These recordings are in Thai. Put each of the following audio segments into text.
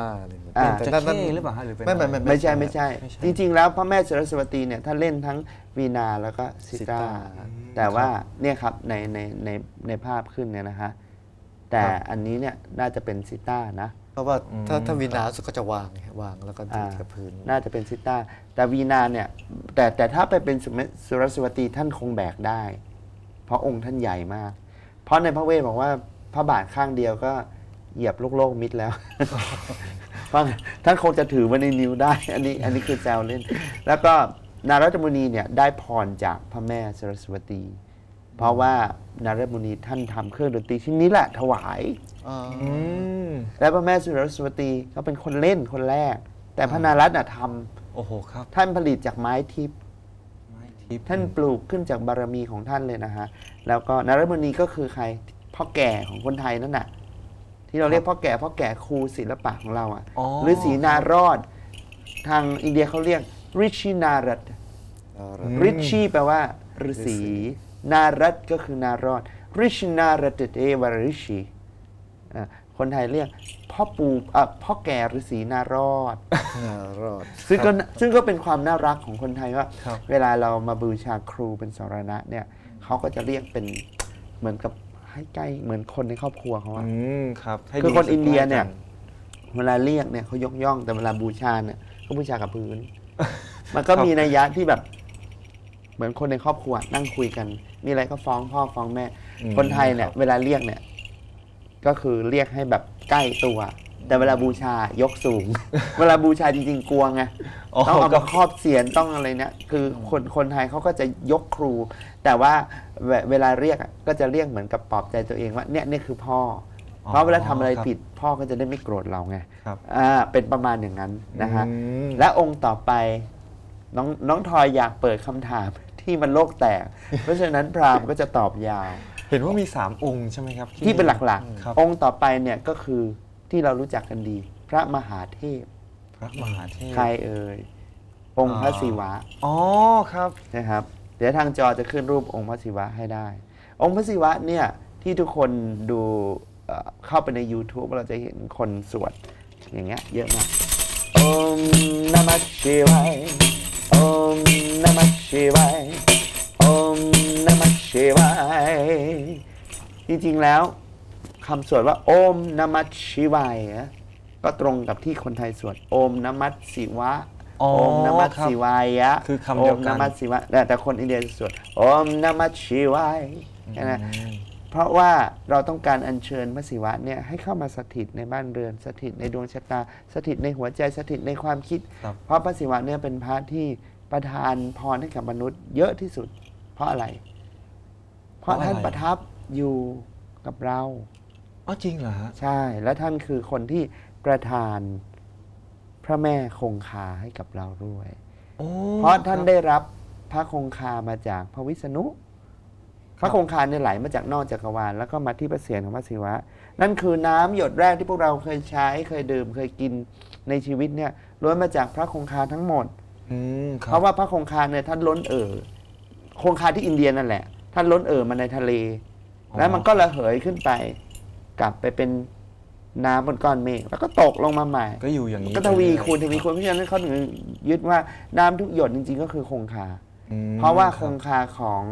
อ่าอะไรอย่างเงี้ยอ่า แต่จะนั่นนั่น เข้หรือเปล่าฮะหรือเป็นไม่ไม่อะรไม่ ไม่ใช่ไม่ใช่ ไม่ใช่จริงๆ แล้วพระแม่สรสวตีเนี่ยท่านเล่นทั้งวีนาแล้วก็ซิซิตราตราแต่ว่าเนี่ยครับในในในในภาพขึ้นเนี่ยนะฮะแต่ครับ อันนี้เนี่ยน่าจะเป็นซิตรานะ เพราะว่าถ้าอืมถ้าวินาสุก็จะวางไงวางแล้วก็ดีดอ่ากับพื้น น่าจะเป็นซิต้าแต่วีนาเนี่ยแต่แต่ถ้าไปเป็นสุเมสุรสวตีท่านคงแบกได้ เพราะองค์ท่านใหญ่มาก เพราะในพระเวทบอกว่าพระบาทข้างเดียวก็ เหยียบโลกโลกมิดแล้วเพราะท่านคงจะถือไว้ในนิ้วได้ อันนี้อันนี้คือแซวเล่น แล้วก็นารดมุนีเนี่ยได้พรจากพระแม่สรสวตี เพราะว่านารดมุนีท่านทำเครื่องดนตรีชิ้นนี้แหละถวายอ่าอืมและพระแม่สุรสวตีก็เป็นคนเล่นคนแรก แต่พระนารัตน์น่ะทำโอ้โหครับ ท่านผลิตจากไม้ทิพย์ไม้ทิพย์ท่านปลูกขึ้นจากบารมีของท่านเลยนะฮะ แล้วก็นารมณีก็คือใครพ่อแก่ของคนไทยนั่นน่ะ ที่เราเรียกพ่อแก่พ่อแก่ครูศิลปะของเราอะอ๋อหรือศรีนารอด ทางอินเดียเขาเรียกริชินารัตเอาละอืมริชีแปลว่าฤาษี นารัตก็คือนารอดริชินารัตเทวริชีอะคนไทยเรียกพ่อปู่อะพ่อแก่ฤาษีนารอดอ่ารอด ซึ่งก็ซึ่งก็เป็นความน่ารักของคนไทยว่า ครับ เวลาเรามาบูชาครูเป็นสรณะเนี่ยเขาก็จะเรียกเป็นเหมือนกับ ให้ใกล้เหมือนคนในครอบครัวเขาอะ อืมครับให้คือคนสึกอินเดียเนี่ยใกล้กัเวลาเรียกเนี่ยเขายกย่องแต่เวลาบูชาเนี่ยก็บูชากับพื้น มันก็มีนัยยะที่แบบ เหมือนคนในครอบครัวนั่งคุยกัน มีอะไรก็ฟ้องพ่อฟ้องแม่ อืมคนไทยเนี่ยครับเวลาเรียกเนี่ย ก็คือเรียกให้แบบใกล้ตัว แต่เวลาบูชายกสูง เวลาบูชาจริงๆกลัวไงอ๋อต้องเอาก็มาครอบเสียนต้องอะไรเนี่ยคือคนคนไทยเขาก็จะยกครู แต่ว่าเวเวลาเรียกอะก็จะเรียกเหมือนกับปลอบใจตัวเองว่าเนี่ยนี่คือพ่อออเพราะเวลาทำอะไรครับผิดพ่อก็จะได้ไม่โกรธเราไงครับอ่าเป็นประมาณอย่างนั้นนะฮะอืมและองค์ต่อไปน้องน้องทอยอยากเปิดคำถามที่มันโลกแตก เพราะฉะนั้นพราหมณ์ก็จะตอบยาว เห็นว่ามีสามองค์ใช่ไหมครับ ที่เป็นหลักครับๆองค์ต่อไปเนี่ยก็คือ ที่เรารู้จักกันดี พระมหาเทพ พระมหาเทพ ใครเอ่ยองค์พระอ่าศิวะอ๋อครับนะครับ เดี๋ยวทางจอจะขึ้นรูปองค์พระศิวะให้ได้ องค์พระศิวะเนี่ยที่ทุกคนดูเอ่อเข้าไปใน YouTube เราจะเห็นคนสวดอย่างเงี้ยเยอะมากโอมนมัสชิวายโอมนมัสชิวายโอมนมัสชิวายจริงๆแล้ว คำสวดว่าโอมนมัสชิวายอะก็ตรงกับที่คนไทยสวดโอมนมัสศิวะอ๋อโอมนมัสครับศิวายะคือคำเดียวกันโอมนมัสศิวะแต่แต่คนอินเดียจะสวดโอมนมัสชิวายแค่นั้นอืมเพราะว่าเราต้องการอัญเชิญพระศิวะเนี่ยให้เข้ามาสถิตในบ้านเรือนสถิตในดวงชะตา สถิตในหัวใจสถิตในความคิดครับเพราะพระศิวะเนี่ยเป็นพระที่ประทานพรให้กับมนุษย์ เยอะที่สุด เพราะอะไร เพราะท่านประทับอยู่กับเรา อ๋อจริงเหรอฮะใช่ และท่านคือคนที่ประทานพระแม่คงคาให้กับเราด้วย โอ้เพราะท่านคบได้รับพระคงคามาจากพระวิษณุ พระคงคาเนี่ยไหลมาจากนอกจักรวาลแล้วก็มาที่พระเศียรของพระศิวะ นั่นคือน้ำหยดแรกที่พวกเราเคยใช้เคยดื่มเคยกินในชีวิตเนี่ยล้วนมาจากพระคงคาทั้งหมด อืมคบเพราะว่าพระคงคาเนี่ยท่านล้นเอ่อคงคาที่อินเดียนั่นแหละ ท่านล้นเอ่อมาในทะเล แล้วมันก็ระเหยขึ้นไป กลับไปเป็นน้ำบนก้อนเมฆแล้วก็ตกลงมาใหม่ ก็อยู่อย่างนี้ก็ทวีไปรื่อยคูณทวีคูณเพราะฉะนั้นเขาถึงยึดว่าน้ำทุกหยดจริง ๆ ก็คือคงคา อืมเพราะว่าบคงคาของ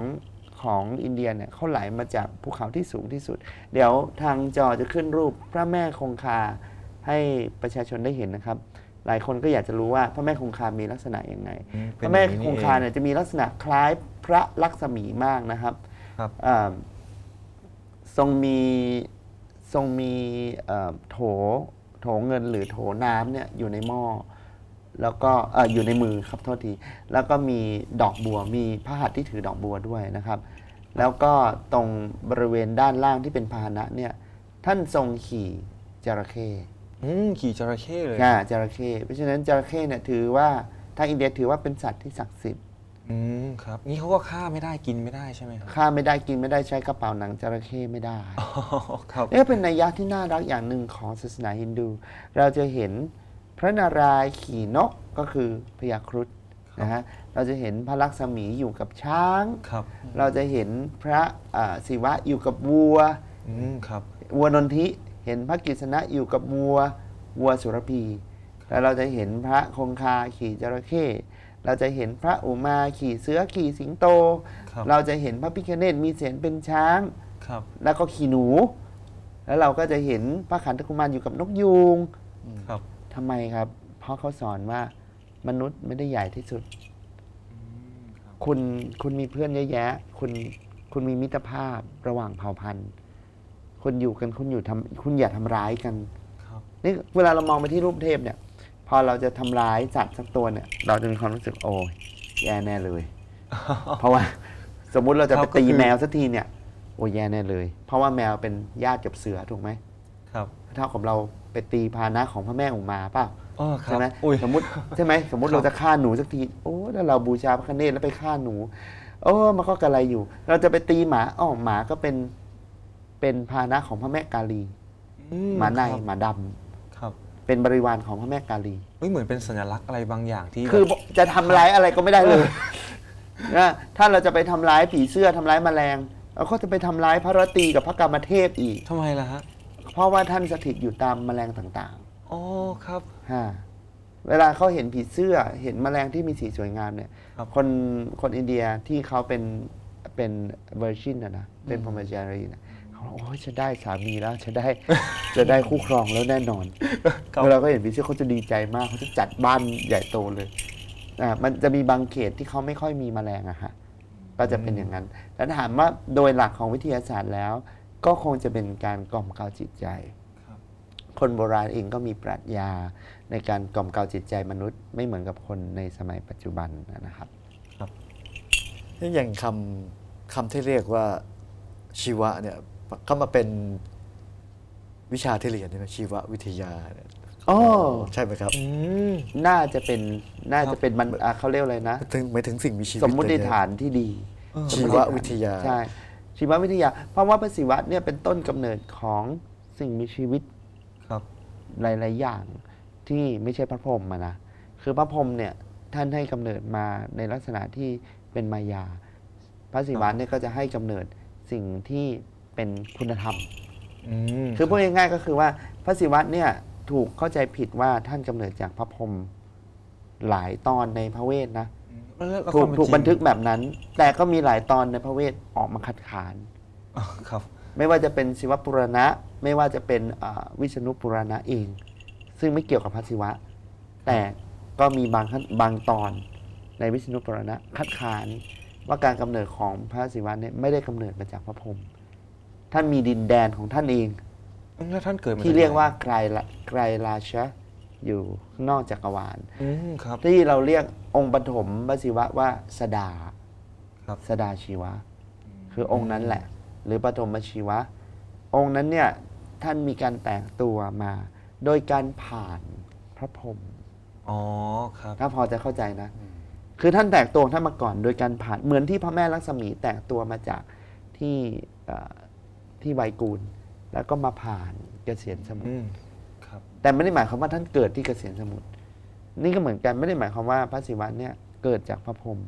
ของอินเดียเนี่ยเขาไหลมาจากภูเขาที่สูงที่สุด เดี๋ยวทางจอจะขึ้นรูปพระแม่คงคาให้ประชาชนได้เห็นนะครับ หลายคนก็อยากจะรู้ว่าพระแม่คงคา มีลักษณะยังไง อืพเป็นระแม่อย่งคนี้งเอคาเนี่ยจะมีลักษณะคล้ายพระลักษมีมากนะครับครับ อ่าทรงมี ทรงมีเอ่อโถโถเงินหรือโถน้ำเนี่ยอยู่ในหม้อแล้วก็เอ่ออยู่ในมือครับโทษทีแล้วก็มีดอกบัวมีพระหัตถ์ที่ถือดอกบัวด้วยนะครับ แล้วก็ตรงบริเวณด้านล่างที่เป็นพาหนะเนี่ยท่านทรงขี่จระเข้อืมขี่จระเข้เลยอ่าจระเข้เพราะฉะนั้นจระเข้เนี่ยถือว่าทางอินเดียถือว่าเป็นสัตว์ที่ศักดิ์สิทธิ์ อืมครับนี่เขาก็ฆ่าไม่ได้กินไม่ได้ใช่ไหมครับฆ่าไม่ได้กินไม่ได้ใช้กระเป๋าหนังจระเข้ไม่ได้อ๋อครับนี่ก็เป็นนัยยะที่น่ารักอย่างหนึ่งของศาสนาฮินดู เราจะเห็นพระนารายณ์ขี่นกก็คือพญาครุฑนะฮะเราจะเห็นพระลักษมีอยู่กับช้าง ครับ เราจะเห็นพระอ่าศิวะอยู่กับวัว อืมครับ วัวนนทิเห็นพระกฤษณะอยู่กับวัว วัวสุรพีแล้วเราจะเห็นพระคงคาขี่จระเข้ เราจะเห็นพระอุมาขี่เสือขี่สิงโต ครับเราจะเห็นพระพิฆเนศมีเสียนเป็นช้าง ครับแล้วก็ขี่หนู แล้วเราก็จะเห็นพระขันธกุมารอยู่กับนกยูงครับทำไมครับ เพราะเขาสอนว่ามนุษย์ไม่ได้ใหญ่ที่สุด คุณคุณมีเพื่อนเยอะแยะ คุณคุณมีมิตรภาพระหว่างเผ่าพันธุ์คุณอยู่กันคุณอยู่ทำคุณอย่าทำร้ายกัน ครับ นี่เวลาเรามองไปที่รูปเทพเนี่ยพ อเราจะทำร้ายสัตว์สักตัวเนี่ย เราจะมีความรู้สึกโอ้ยแย่แน่เลย เพราะว่าสมมุติเราจะคไปรับก็ตีคือแมวสักทีเนี่ย โอ้ยแย่แน่เลย เพราะว่าแมวเป็นญาติกับเสือถูกไหมครับเท่ากับเราไปตีพาหนะของพระแม่อุมาเปล่าอ๋อครัใช่บไหมอุ้ยสมมติใช่ไหมสมมติครับเราจะฆ่าหนูสักทีโอ้ถ้าเราบูชาพระคเนศแล้วไปฆ่าหนู โอ้มันก็กระไรอยู่ เราจะไปตีหมาอ้อหมาก็เป็นเป็นพาหนะของพระแม่กาลีอืหมาในครับหมาดำครับ เป็นบริวารของพระแม่กาลี เฮ้ยเหมือนเป็นสัญลักษณ์อะไรบางอย่างที่คือแบบจะทำร้ายอะไรก็ไม่ได้เลยนะถ้าเราจะไปทำร้ายผีเสื้อทำร้ายแมลงเราก็จะไปทำร้ายพระรตรีกับพระกรรมเทพอีก ทำไมล่ะฮะเพราะว่าท่านสถิตอยู่ตามแมลงต่างอ๋อครับ ๆฮะเวลาเขาเห็นผีเสื้อเห็นแมลงที่มีสีสวยงามเนี่ยครับ คนคนอินเดียที่เขาเป็นเป็นเวอร์ชินนะนะเป็นพรหมจารีนะเขาบอก โอ้ยจะได้สามีแล้วจะได้ จะได้คู่ครองแล้วแน่นอนครับเวลาเขาเห็นผีเสื้อเขาจะดีใจมากเขาจะจัดบ้านใหญ่โตเลยอ่ามันจะมีบางเขตที่เขาไม่ค่อยมีแมลงอะฮะก็จะเป็นอย่างนั้นแล้วถามว่าโดยหลักของวิทยาศาสตร์แล้ว ก็คงจะเป็นการกล่อมเกลาจิตใจครับคนโบราณเองก็มีปรัชญาในการกล่อมเกลาจิตใจมนุษย์ไม่เหมือนกับคนในสมัยปัจจุบันนะครับนี่อย่างคำคำที่เรียกว่าชีวะเนี่ย ก็มาเป็นวิชาที่เรียนใช่ไหมชีววิทยาเนี่ยอ๋อใช่ไหมครับอืมน่าจะเป็นน่าจะเป็นมันอะเขาเรียกอะไรนะถึงหมายถึงสิ่งมีชีวิตสมมุติเลยฐานที่ดีเออชีววิทยาใช่ชีววิทยา เพราะว่าพระศิวะเนี่ยเป็นต้นกำเนิดของสิ่งมีชีวิตครับหลาย ๆ อย่างที่ไม่ใช่พระพรหมอะนะคือพระพรหมเนี่ยท่านให้กำเนิดมาในลักษณะที่เป็นมายา พระศิวะเนี่ยก็จะให้กำเนิดสิ่งที่ เป็นคุณธรรมอืมคือพูดง่ายๆก็คือว่าพระศิวะเนี่ยถูกเข้าใจผิดว่าท่านกำเนิดจากพระพรหมหลายตอนในพระเวทนะแล้วแล้วถูกความเป็ถูกจริงบันทึกแบบนั้น แต่ก็มีหลายตอนในพระเวทออกมาขัดขาน อ๋อครับ ไม่ว่าจะเป็นศิวปุรณะ ไม่ว่าจะเป็นอ่าวิษณุปุรณะเอง ซึ่งไม่เกี่ยวกับพระศิวะ แต่ก็มีบางขั้นบางตอนในวิษณุปุรณะคัดค้านว่าการกำเนิดของพระศิวะเนี่ยไม่ได้กำเนิดมาจากพระพรหม ท่านมีดินแดนของท่านเอง แล้วท่านเกิดมาที่เรียกว่าจไกรละไกรราชะอยู่ข้างนอกจักรวาลไหนอืมครับ ที่เราเรียกองค์ปฐมพระศิวะว่าสดาครับ สดาชีวะ คือองค์นั้นแหละ หรือปฐมชีวะ องค์นั้นเนี่ยท่านมีการแต่งตัวมา โดยการผ่านพระพรหมอ๋อครับ ถ้าพอจะเข้าใจนะ คือท่านแตกตัวของท่านมาก่อน โดยการผ่านเหมือนที่พระแม่ลักษมีแตกตัวมาจากที่เอ่อ ที่ไวยกูล แล้วก็มาผ่านเกษียณสมุทอืรมครับแต่ไม่ได้หมายความว่าท่านเกิดที่เกษียณสมุทรนี่ก็เหมือนกันไม่ได้หมายความว่าพระศิวะเนี่ยเกิดจากพระพรหม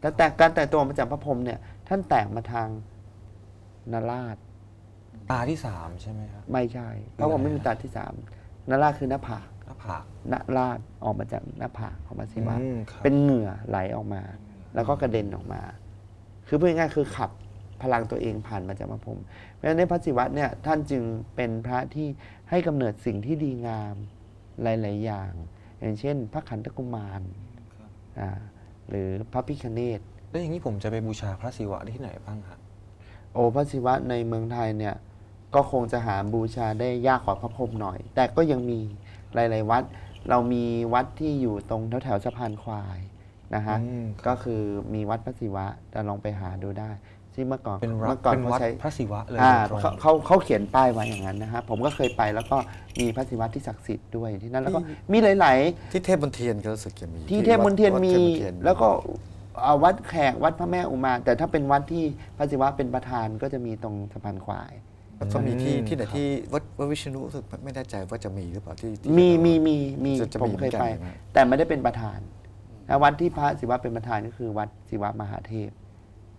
แต่แต่การแต่งตัวมาจากพระพรหมเนี่ย ท่านแตกมาทางนาราชตาที่สามใช่ไหมครับไม่ใช่พระพรหมไม่มีตาที่สามนาราชคือหน้าผากหน้าผากนาราชออกมาจากหน้าผากของพระศิวะอืมครับเป็นเหงื่อไหลออกมา แล้วก็กระเด็นออกมา คือพูดง่ายๆคือขับ พลังตัวเองผ่านมาจากพระพรหมเพราะฉะนั้นในพระศิวะเนี่ยท่านจึงเป็นพระที่ให้กำเนิดสิ่งที่ดีงามหลาย ๆ อย่าง อย่างเช่น พระขันธกุมารอ่าหรือพระพิคเนตแล้วอย่างนี้ผมจะไปบูชาพระศิวะได้ที่ไหนบ้างครับโอ้พระศิวะในเมืองไทยเนี่ยก็คงจะหาบูชาได้ยากกว่าพระพรหมหน่อย แต่ก็ยังมีหลาย ๆ วัด เรามีวัดที่อยู่ตรงแถวๆสะพานควายนะฮะอืมครับก็คือมีวัดพระศิวะแต่ลองไปหาดูได้ ที่เมื่อก่อนเป็นวัดเมื่อก่อนเป็นเขาวัดใช้พระศิวะเลยอ่าโดยตรง เขาเขาเขาเขียนป้ายไว้อย่างนั้นนะฮะผมก็เคยไปแล้วก็มีพระศิวะที่ศักดิ์สิทธิ์ด้วยที่นั่นแล้วก็มีหลาย ๆ ที่เทพมนเทียนก็รู้สึกจะมีที่เทพมนเทียนวัดมีเทพนเทียน แล้วก็เอาวัดแขกวัดพระแม่อุมา แต่ถ้าเป็นวัดที่พระศิวะเป็นประธานก็จะมีตรงสะพานควาย แล้วก็มีที่อืมที่ไหนครับที่วัดวัดวิษณุรู้สึกไม่แน่ใจว่าจะมีหรือเปล่าที่ที่ มีมีมีมีจะจะผมมีเคยเหมือนกันไปใช่ไหมแต่ไม่ได้เป็นประธานแล้ววัดที่พระศิวะเป็นประธานก็คือวัดศิวะมหาเทพ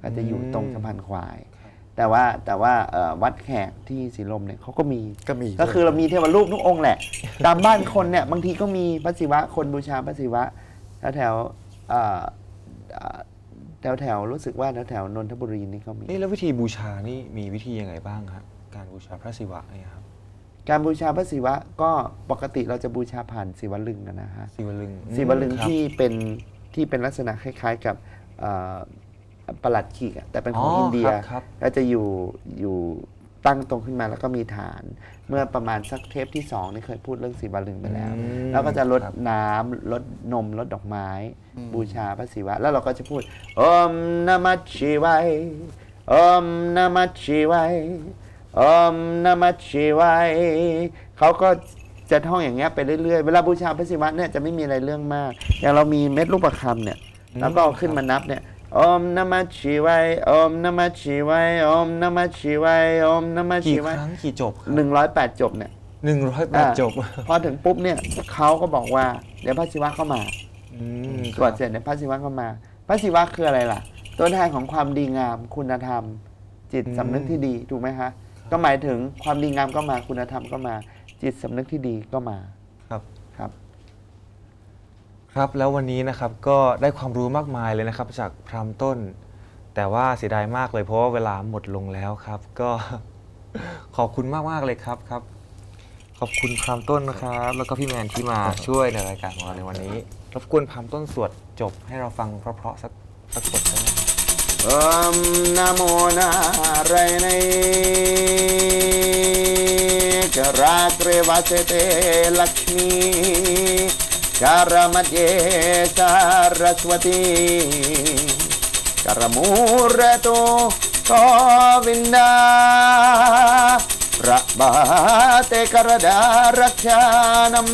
ก็จะอยู่ตรงสะพานควาย แต่ว่าแต่ว่าเอ่อวัดแขกที่สีลมเนี่ยเขาก็มีก็มี ก็คือเรามีเทวรูปทุกองค์แหละ ตามบ้านคนเนี่ยบางทีก็มีพระศิวะคนบูชาพระศิวะแถวแถวๆเอ่อเอ่อแถวแถวๆรู้สึกว่าแถวแถวๆนนทบุรีนี่ก็มีนี่แล้ววิธีบูชานี่มีวิธียังไงบ้างครับการบูชาพระศิวะเนี่ยครับการบูชาพระศิวะก็ปกติเราจะบูชาผ่านศิวลึงกันนะฮะศิวลึงศิวลึงครับที่เป็นที่เป็นลักษณะคล้าย ๆ กับเอ่อ ประหลัดขีกอะแต่เป็นของอินเดียครับครับแล้วจะอยู่อยู่ตั้งตรงขึ้นมาแล้วก็มีฐาน เมื่อประมาณสักเทปที่สองนี่เคยพูดเรื่องศิวลึงไปแล้ว อืมแล้วก็จะลดครับน้ำลดนมลดดอกไม้ บูชาพระศิวะ แล้วเราก็จะพูดโอมนมัชชีวายโอมนมัชชีวายโอมนมัชชีวายเขาก็จะท่องอย่างเงี้ยไปเรื่อยๆ เวลาบูชาพระศิวะเนี่ยจะไม่มีอะไรเรื่องมาก อย่างเรามีเม็ดลูกประคำเนี่ยอืมแล้วก็เอาขึ้นมานับเนี่ยโอมนมัชชีวายโอมนมัชชีวายโอมนมัชชีวายโอมนมัชกี่ชีควายรั้งกี่จบหนึ่งร้อยแปดจบเนี่ยหนึ่งร้อยแปดอ่าจบ พอถึงปุ๊บเนี่ยเขาก็บอกว่า เดี๋ยวพระศิวะเข้ามาอืมสวดเสร็จเนี่ยพระศิวะก็มา พระศิวะคืออะไรล่ะ ตัวแทนของความดีงามคุณธรรม จิตสำนึกที่ดีถูกไหมฮะก็หมายถึงความดีงามก็มาคุณธรรมก็มา จิตสำนึกที่ดีก็มาครับครับ ครับแล้ววันนี้นะครับก็ได้ความรู้มากมายเลยนะครับ จากพรามต้น แต่ว่าเสียดายมากเลยเพราะว่าเวลาหมดลงแล้วครับ ก็ ขอบคุณมากมากเลยครับครับ ขอบคุณพรามต้นนะครับ แล้วก็พี่แมนที่มาช่วยในรายการของเราในวันนี้รบกวนพรามต้นสวดจบให้เราฟังเพราะๆสักสักบทได้ไหมครับ Om Namo Narayane Karagre Vasete Lakshmi కరమధ్యే సరస్వతి కరమూర్రతో కోవింద ప్రభాతే కరదారక్షాణం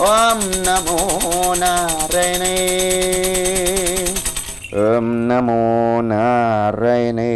ఓం నమో నారాయణే. ఓం నమో నారాయణే.